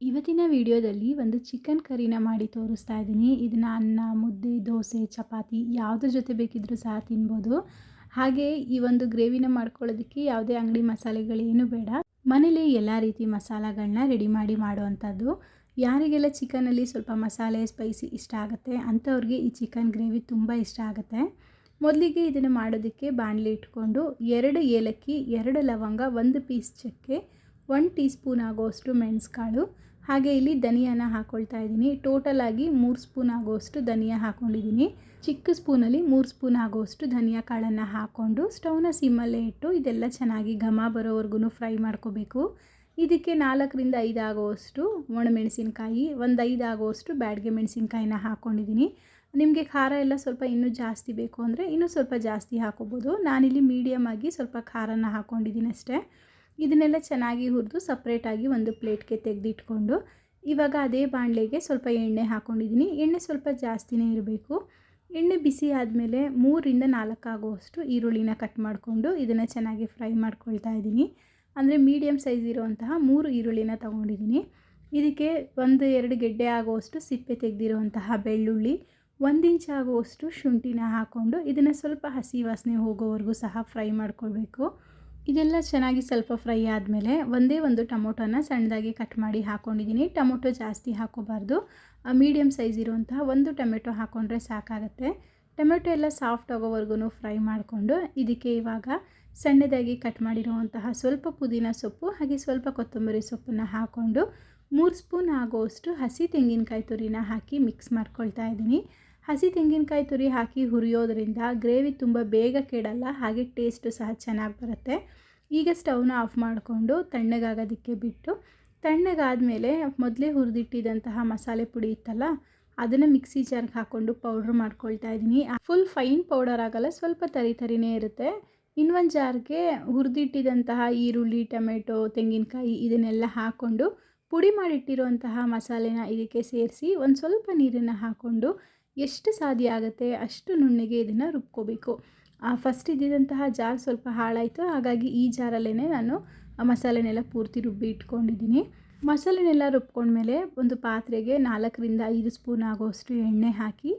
ಇವತ್ತಿನ ವಿಡಿಯೋದಲ್ಲಿ ಒಂದು ಚಿಕನ್ ಕರಿನ ಮಾಡಿ ತೋರಿಸ್ತಾ ಇದ್ದೀನಿ. ಇದನ್ನು ಅನ್ನ, ಮುದ್ದೆ, ದೋಸೆ, ಚಪಾತಿ ಯಾವುದ್ರ ಜೊತೆ ಬೇಕಿದ್ರೂ ಸಹ ತಿನ್ಬೋದು. ಹಾಗೆ ಈ ಒಂದು ಗ್ರೇವಿನ ಮಾಡ್ಕೊಳ್ಳೋದಕ್ಕೆ ಯಾವುದೇ ಅಂಗಡಿ ಮಸಾಲೆಗಳೇನು ಬೇಡ. ಮನೇಲಿ ಎಲ್ಲ ರೀತಿ ಮಸಾಲೆಗಳನ್ನ ರೆಡಿ ಮಾಡಿ ಮಾಡುವಂಥದ್ದು. ಯಾರಿಗೆಲ್ಲ ಚಿಕನಲ್ಲಿ ಸ್ವಲ್ಪ ಮಸಾಲೆ ಸ್ಪೈಸಿ ಇಷ್ಟ ಆಗುತ್ತೆ, ಅಂಥವ್ರಿಗೆ ಈ ಚಿಕನ್ ಗ್ರೇವಿ ತುಂಬ ಇಷ್ಟ ಆಗುತ್ತೆ. ಮೊದಲಿಗೆ ಇದನ್ನು ಮಾಡೋದಕ್ಕೆ ಬಾಣಲೆ ಇಟ್ಕೊಂಡು ಎರಡು ಏಲಕ್ಕಿ, ಎರಡು ಲವಂಗ, ಒಂದು ಪೀಸ್ ಚಕ್ಕೆ ಒನ್ ಟೀ ಸ್ಪೂನ್ ಆಗೋಷ್ಟು ಮೆಣಸ್ಕಾಳು, ಹಾಗೆ ಇಲ್ಲಿ ಧನಿಯಾನ ಹಾಕ್ಕೊಳ್ತಾ ಇದ್ದೀನಿ. ಟೋಟಲ್ ಆಗಿ ಮೂರು ಸ್ಪೂನ್ ಆಗೋಷ್ಟು ಧನಿಯಾ ಹಾಕ್ಕೊಂಡಿದ್ದೀನಿ ಚಿಕ್ಕ ಸ್ಪೂನಲ್ಲಿ ಮೂರು ಸ್ಪೂನ್ ಆಗೋಷ್ಟು ಧನಿಯಾ ಕಾಳನ್ನು ಹಾಕ್ಕೊಂಡು ಸ್ಟವ್ನ ಸಿಮ್ಮಲ್ಲೇ ಇಟ್ಟು ಇದೆಲ್ಲ ಚೆನ್ನಾಗಿ ಘಮ ಬರೋವರೆಗೂ ಫ್ರೈ ಮಾಡ್ಕೋಬೇಕು. ಇದಕ್ಕೆ ನಾಲ್ಕರಿಂದ ಐದು ಆಗುವಷ್ಟು ಒಣಮೆಣಸಿನ್ಕಾಯಿ, ಒಂದು ಐದು ಆಗೋಷ್ಟು ಬ್ಯಾಡ್ಗೆ ಮೆಣಸಿನ್ಕಾಯಿನ ಹಾಕ್ಕೊಂಡಿದ್ದೀನಿ ನಿಮಗೆ ಖಾರ ಎಲ್ಲ ಸ್ವಲ್ಪ ಇನ್ನೂ ಜಾಸ್ತಿ ಬೇಕು ಅಂದರೆ ಇನ್ನೂ ಸ್ವಲ್ಪ ಜಾಸ್ತಿ ಹಾಕೋಬೋದು. ನಾನಿಲ್ಲಿ ಮೀಡಿಯಮ್ ಆಗಿ ಸ್ವಲ್ಪ ಖಾರನ ಹಾಕ್ಕೊಂಡಿದ್ದೀನಿ ಅಷ್ಟೇ. ಇದನ್ನೆಲ್ಲ ಚೆನ್ನಾಗಿ ಹುರಿದು ಸಪ್ರೇಟಾಗಿ ಒಂದು ಪ್ಲೇಟ್ಗೆ ತೆಗೆದಿಟ್ಕೊಂಡು, ಇವಾಗ ಅದೇ ಬಾಣಲೆಗೆ ಸ್ವಲ್ಪ ಎಣ್ಣೆ ಹಾಕ್ಕೊಂಡಿದ್ದೀನಿ ಎಣ್ಣೆ ಸ್ವಲ್ಪ ಜಾಸ್ತಿನೇ ಇರಬೇಕು. ಎಣ್ಣೆ ಬಿಸಿ ಆದಮೇಲೆ ಮೂರಿಂದ ನಾಲ್ಕು ಆಗುವಷ್ಟು ಈರುಳ್ಳಿನ ಕಟ್ ಮಾಡಿಕೊಂಡು ಇದನ್ನು ಚೆನ್ನಾಗಿ ಫ್ರೈ ಮಾಡ್ಕೊಳ್ತಾ ಇದ್ದೀನಿ ಅಂದರೆ ಮೀಡಿಯಮ್ ಸೈಜ್ ಇರುವಂತಹ ಮೂರು ಈರುಳ್ಳಿನ ತೊಗೊಂಡಿದ್ದೀನಿ ಇದಕ್ಕೆ ಒಂದು ಎರಡು ಗೆಡ್ಡೆ ಆಗುವಷ್ಟು ಸಿಪ್ಪೆ ತೆಗೆದಿರುವಂತಹ ಬೆಳ್ಳುಳ್ಳಿ, ಒಂದು ಇಂಚ್ ಆಗುವಷ್ಟು ಶುಂಠಿನ ಹಾಕ್ಕೊಂಡು ಇದನ್ನು ಸ್ವಲ್ಪ ಹಸಿ ವಾಸನೆ ಹೋಗೋವರೆಗೂ ಸಹ ಫ್ರೈ ಮಾಡ್ಕೊಳ್ಬೇಕು. ಇದೆಲ್ಲ ಚೆನ್ನಾಗಿ ಸ್ವಲ್ಪ ಫ್ರೈ ಆದಮೇಲೆ ಒಂದೇ ಒಂದು ಟೊಮೊಟೊನ ಸಣ್ಣದಾಗಿ ಕಟ್ ಮಾಡಿ ಹಾಕ್ಕೊಂಡಿದ್ದೀನಿ ಟೊಮೊಟೊ ಜಾಸ್ತಿ ಹಾಕೋಬಾರ್ದು. ಮೀಡಿಯಮ್ ಸೈಜ್ ಇರುವಂತಹ ಒಂದು ಟೊಮೆಟೊ ಹಾಕ್ಕೊಂಡ್ರೆ ಸಾಕಾಗುತ್ತೆ. ಟೊಮೆಟೊ ಎಲ್ಲ ಸಾಫ್ಟ್ ಆಗೋವರೆಗೂ ಫ್ರೈ ಮಾಡಿಕೊಂಡು ಇದಕ್ಕೆ ಇವಾಗ ಸಣ್ಣದಾಗಿ ಕಟ್ ಮಾಡಿರುವಂತಹ ಸ್ವಲ್ಪ ಪುದೀನ ಸೊಪ್ಪು ಹಾಗೆ ಸ್ವಲ್ಪ ಕೊತ್ತಂಬರಿ ಸೊಪ್ಪನ್ನು ಹಾಕ್ಕೊಂಡು ಮೂರು ಸ್ಪೂನ್ ಆಗೋಷ್ಟು ಹಸಿ ತೆಂಗಿನಕಾಯಿ ತುರಿನ ಹಾಕಿ ಮಿಕ್ಸ್ ಮಾಡ್ಕೊಳ್ತಾ ಇದ್ದೀನಿ. ಹಸಿ ತೆಂಗಿನಕಾಯಿ ತುರಿ ಹಾಕಿ ಹುರಿಯೋದ್ರಿಂದ ಗ್ರೇವಿ ತುಂಬ ಬೇಗ ಕೆಡಲ್ಲ, ಹಾಗೆ ಟೇಸ್ಟು ಸಹ ಚೆನ್ನಾಗಿ ಬರುತ್ತೆ. ಈಗ ಸ್ಟವ್ನ ಆಫ್ ಮಾಡಿಕೊಂಡು ತಣ್ಣಗಾಗೋದಕ್ಕೆ ಬಿಟ್ಟು, ತಣ್ಣಗಾದಮೇಲೆ ಮೊದಲೇ ಹುರಿದಿಟ್ಟಿದ್ದಂತಹ ಮಸಾಲೆ ಪುಡಿ ಇತ್ತಲ್ಲ, ಅದನ್ನು ಮಿಕ್ಸಿ ಜಾರ್ಗೆ ಹಾಕ್ಕೊಂಡು ಪೌಡ್ರ್ ಮಾಡ್ಕೊಳ್ತಾ ಇದ್ದೀನಿ. ಫುಲ್ ಫೈನ್ ಪೌಡರ್ ಆಗಲ್ಲ, ಸ್ವಲ್ಪ ತರಿ ತರಿನೇ ಇರುತ್ತೆ. ಇನ್ನೊಂದು ಜಾರ್ಗೆ ಹುರಿದಿಟ್ಟಿದಂತಹ ಈರುಳ್ಳಿ, ಟೊಮೆಟೊ, ತೆಂಗಿನಕಾಯಿ ಇದನ್ನೆಲ್ಲ ಹಾಕ್ಕೊಂಡು ಪುಡಿ ಮಾಡಿಟ್ಟಿರುವಂತಹ ಮಸಾಲೆನ ಇದಕ್ಕೆ ಸೇರಿಸಿ ಒಂದು ಸ್ವಲ್ಪ ನೀರನ್ನು ಹಾಕ್ಕೊಂಡು ಎಷ್ಟು ಸಾಧ್ಯ ಆಗುತ್ತೆ ಅಷ್ಟು ನುಣ್ಣಗೆ ಇದನ್ನು ರುಬ್ಕೋಬೇಕು. ಫಸ್ಟ್ ಇದ್ದಿದ್ದಂತಹ ಜಾರ್ ಸ್ವಲ್ಪ ಹಾಳಾಯಿತು, ಹಾಗಾಗಿ ಈ ಜಾರಲ್ಲೇ ನಾನು ಮಸಾಲೆನೆಲ್ಲ ಪೂರ್ತಿ ರುಬ್ಬಿ ಇಟ್ಕೊಂಡಿದ್ದೀನಿ. ಮಸಾಲೆನೆಲ್ಲ ರುಬ್ಕೊಂಡ್ಮೇಲೆ ಒಂದು ಪಾತ್ರೆಗೆ ನಾಲ್ಕರಿಂದ ಐದು ಸ್ಪೂನ್ ಆಗೋಷ್ಟು ಎಣ್ಣೆ ಹಾಕಿ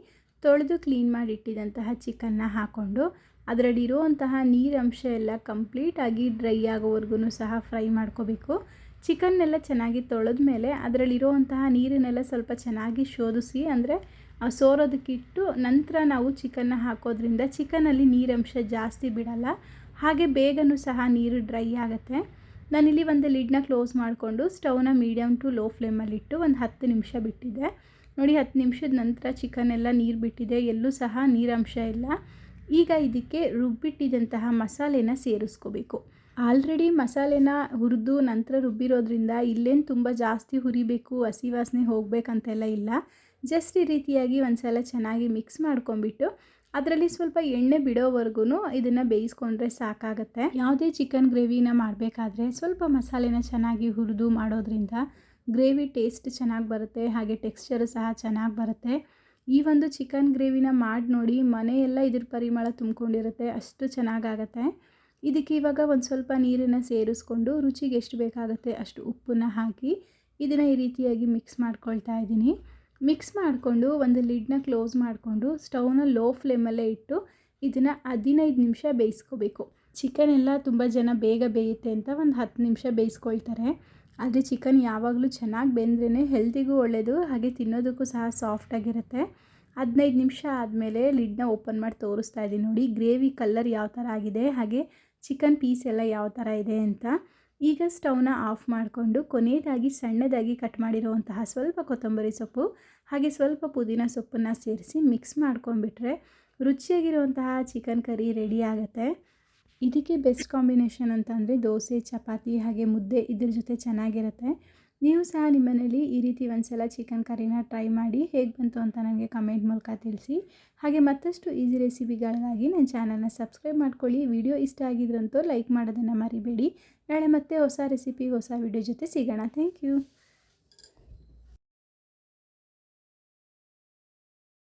ತೊಳೆದು ಕ್ಲೀನ್ ಮಾಡಿ ಇಟ್ಟಿದ್ದಂತಹ ಚಿಕನ್ನ ಹಾಕ್ಕೊಂಡು ಅದರಲ್ಲಿರುವಂತಹ ನೀರಂಶ ಎಲ್ಲ ಕಂಪ್ಲೀಟಾಗಿ ಡ್ರೈ ಆಗೋವರೆಗೂ ಸಹ ಫ್ರೈ ಮಾಡ್ಕೋಬೇಕು. ಚಿಕನ್ನೆಲ್ಲ ಚೆನ್ನಾಗಿ ತೊಳೆದ ಮೇಲೆ ಅದರಲ್ಲಿರುವಂತಹ ನೀರನ್ನೆಲ್ಲ ಸ್ವಲ್ಪ ಚೆನ್ನಾಗಿ ಶೋಧಿಸಿ, ಅಂದರೆ ಸೋರೋದಕ್ಕಿಟ್ಟು ನಂತರ ನಾವು ಚಿಕನ್ನ ಹಾಕೋದ್ರಿಂದ ಚಿಕನಲ್ಲಿ ನೀರಂಶ ಜಾಸ್ತಿ ಬಿಡಲ್ಲ. ಹಾಗೆ ಬೇಗನೂ ಸಹ ನೀರು ಡ್ರೈ ಆಗುತ್ತೆ. ನಾನಿಲ್ಲಿ ಒಂದು ಲಿಡ್ನ ಕ್ಲೋಸ್ ಮಾಡಿಕೊಂಡು ಸ್ಟವ್ನ ಮೀಡಿಯಮ್ ಟು ಲೋ ಫ್ಲೇಮಲ್ಲಿಟ್ಟು ಒಂದು ಹತ್ತು ನಿಮಿಷ ಬಿಟ್ಟಿದ್ದೆ ನೋಡಿ, ಹತ್ತು ನಿಮಿಷದ ನಂತರ ಚಿಕನ್ ಎಲ್ಲ ನೀರು ಬಿಟ್ಟಿದೆ. ಎಲ್ಲೂ ಸಹ ನೀರಂಶ ಇಲ್ಲ. ಈಗ ಇದಕ್ಕೆ ರುಬ್ಬಿಟ್ಟಿದ್ದಂತಹ ಮಸಾಲೆನ ಸೇರಿಸ್ಕೋಬೇಕು. ಆಲ್ರೆಡಿ ಮಸಾಲೆನ ಹುರಿದು ನಂತರ ರುಬ್ಬಿರೋದ್ರಿಂದ ಇಲ್ಲೇನು ತುಂಬ ಜಾಸ್ತಿ ಹುರಿಬೇಕು, ಹಸಿ ವಾಸನೆ ಹೋಗಬೇಕಂತೆಲ್ಲ ಇಲ್ಲ. ಜಸ್ಟ್ ಈ ರೀತಿಯಾಗಿ ಒಂದು ಸಲ ಚೆನ್ನಾಗಿ ಮಿಕ್ಸ್ ಮಾಡ್ಕೊಂಬಿಟ್ಟು ಅದರಲ್ಲಿ ಸ್ವಲ್ಪ ಎಣ್ಣೆ ಬಿಡೋವರೆಗೂ ಇದನ್ನು ಬೇಯಿಸ್ಕೊಂಡ್ರೆ ಸಾಕಾಗುತ್ತೆ. ಯಾವುದೇ ಚಿಕನ್ ಗ್ರೇವಿನ ಮಾಡಬೇಕಾದ್ರೆ ಸ್ವಲ್ಪ ಮಸಾಲೆನ ಚೆನ್ನಾಗಿ ಹುರಿದು ಮಾಡೋದ್ರಿಂದ ಗ್ರೇವಿ ಟೇಸ್ಟ್ ಚೆನ್ನಾಗಿ ಬರುತ್ತೆ, ಹಾಗೆ ಟೆಕ್ಸ್ಚರು ಸಹ ಚೆನ್ನಾಗಿ ಬರುತ್ತೆ. ಈ ಒಂದು ಚಿಕನ್ ಗ್ರೇವಿನ ಮಾಡಿ ನೋಡಿ ಮನೆಯೆಲ್ಲ ಇದ್ರ ಪರಿಮಳ ತುಂಬಿಕೊಂಡಿರುತ್ತೆ, ಅಷ್ಟು ಚೆನ್ನಾಗಾಗತ್ತೆ. ಇದಕ್ಕೆ ಇವಾಗ ಒಂದು ಸ್ವಲ್ಪ ನೀರನ್ನು ಸೇರಿಸ್ಕೊಂಡು ರುಚಿಗೆ ಎಷ್ಟು ಬೇಕಾಗುತ್ತೆ ಅಷ್ಟು ಉಪ್ಪನ್ನು ಹಾಕಿ ಇದನ್ನು ಈ ರೀತಿಯಾಗಿ ಮಿಕ್ಸ್ ಮಾಡ್ಕೊಳ್ತಾ ಇದ್ದೀನಿ. ಮಿಕ್ಸ್ ಮಾಡಿಕೊಂಡು ಒಂದು ಲಿಡ್ನ ಕ್ಲೋಸ್ ಮಾಡಿಕೊಂಡು ಸ್ಟವ್ನ ಲೋ ಫ್ಲೇಮಲ್ಲೇ ಇಟ್ಟು ಇದನ್ನು ಹದಿನೈದು ನಿಮಿಷ ಬೇಯಿಸ್ಕೋಬೇಕು. ಚಿಕನ್ ಎಲ್ಲ ತುಂಬ ಜನ ಬೇಗ ಬೇಯುತ್ತೆ ಅಂತ ಒಂದು ಹತ್ತು ನಿಮಿಷ ಬೇಯಿಸ್ಕೊಳ್ತಾರೆ. ಆದರೆ ಚಿಕನ್ ಯಾವಾಗಲೂ ಚೆನ್ನಾಗಿ ಬೆಂದ್ರೇ ಹೆಲ್ತಿಗೂ ಒಳ್ಳೆಯದು ಹಾಗೆ ತಿನ್ನೋದಕ್ಕೂ ಸಹ ಸಾಫ್ಟಾಗಿರುತ್ತೆ ಹದಿನೈದು ನಿಮಿಷ ಆದಮೇಲೆ ಲಿಡ್ನ ಓಪನ್ ಮಾಡಿ ತೋರಿಸ್ತಾ ಇದ್ದೀನಿ ನೋಡಿ ಗ್ರೇವಿ ಕಲ್ಲರ್ ಯಾವ ಥರ ಆಗಿದೆ, ಹಾಗೆ ಚಿಕನ್ ಪೀಸ್ ಎಲ್ಲ ಯಾವ ಥರ ಇದೆ ಅಂತ. ಈಗ ಸ್ಟವ್ನ ಆಫ್ ಮಾಡಿಕೊಂಡು ಕೊನೆಯದಾಗಿ ಸಣ್ಣದಾಗಿ ಕಟ್ ಮಾಡಿರುವಂತಹ ಸ್ವಲ್ಪ ಕೊತ್ತಂಬರಿ ಸೊಪ್ಪು, ಹಾಗೆ ಸ್ವಲ್ಪ ಪುದೀನ ಸೊಪ್ಪನ್ನು ಸೇರಿಸಿ ಮಿಕ್ಸ್ ಮಾಡ್ಕೊಂಡ್ಬಿಟ್ರೆ ರುಚಿಯಾಗಿರುವಂತಹ ಚಿಕನ್ ಕರಿ ರೆಡಿ ಆಗುತ್ತೆ. ಇದಕ್ಕೆ ಬೆಸ್ಟ್ ಕಾಂಬಿನೇಷನ್ ಅಂತ ದೋಸೆ, ಚಪಾತಿ ಹಾಗೆ ಮುದ್ದೆ ಇದ್ರ ಜೊತೆ ಚೆನ್ನಾಗಿರುತ್ತೆ. ನೀವು ಸಹ ನಿಮ್ಮ ಮನೇಲಿ ಈ ರೀತಿ ಒಂದ್ಸಲ ಚಿಕನ್ ಕರಿನ ಟ್ರೈ ಮಾಡಿ ಹೇಗೆ ಬಂತು ಅಂತ ನನಗೆ ಕಮೆಂಟ್ ಮೂಲಕ ತಿಳಿಸಿ. ಹಾಗೆ ಮತ್ತಷ್ಟು ಈಸಿ ರೆಸಿಪಿಗಳಿಗಾಗಿ ನನ್ನ ಚಾನಲ್ನ ಸಬ್ಸ್ಕ್ರೈಬ್ ಮಾಡ್ಕೊಳ್ಳಿ. ವಿಡಿಯೋ ಇಷ್ಟ ಆಗಿದ್ರಂತೂ ಲೈಕ್ ಮಾಡೋದನ್ನು ಮರಿಬೇಡಿ. ನಾಳೆ ಮತ್ತೆ ಹೊಸ ರೆಸಿಪಿ ಹೊಸ ವಿಡಿಯೋ ಜೊತೆ ಸಿಗೋಣ. Thank you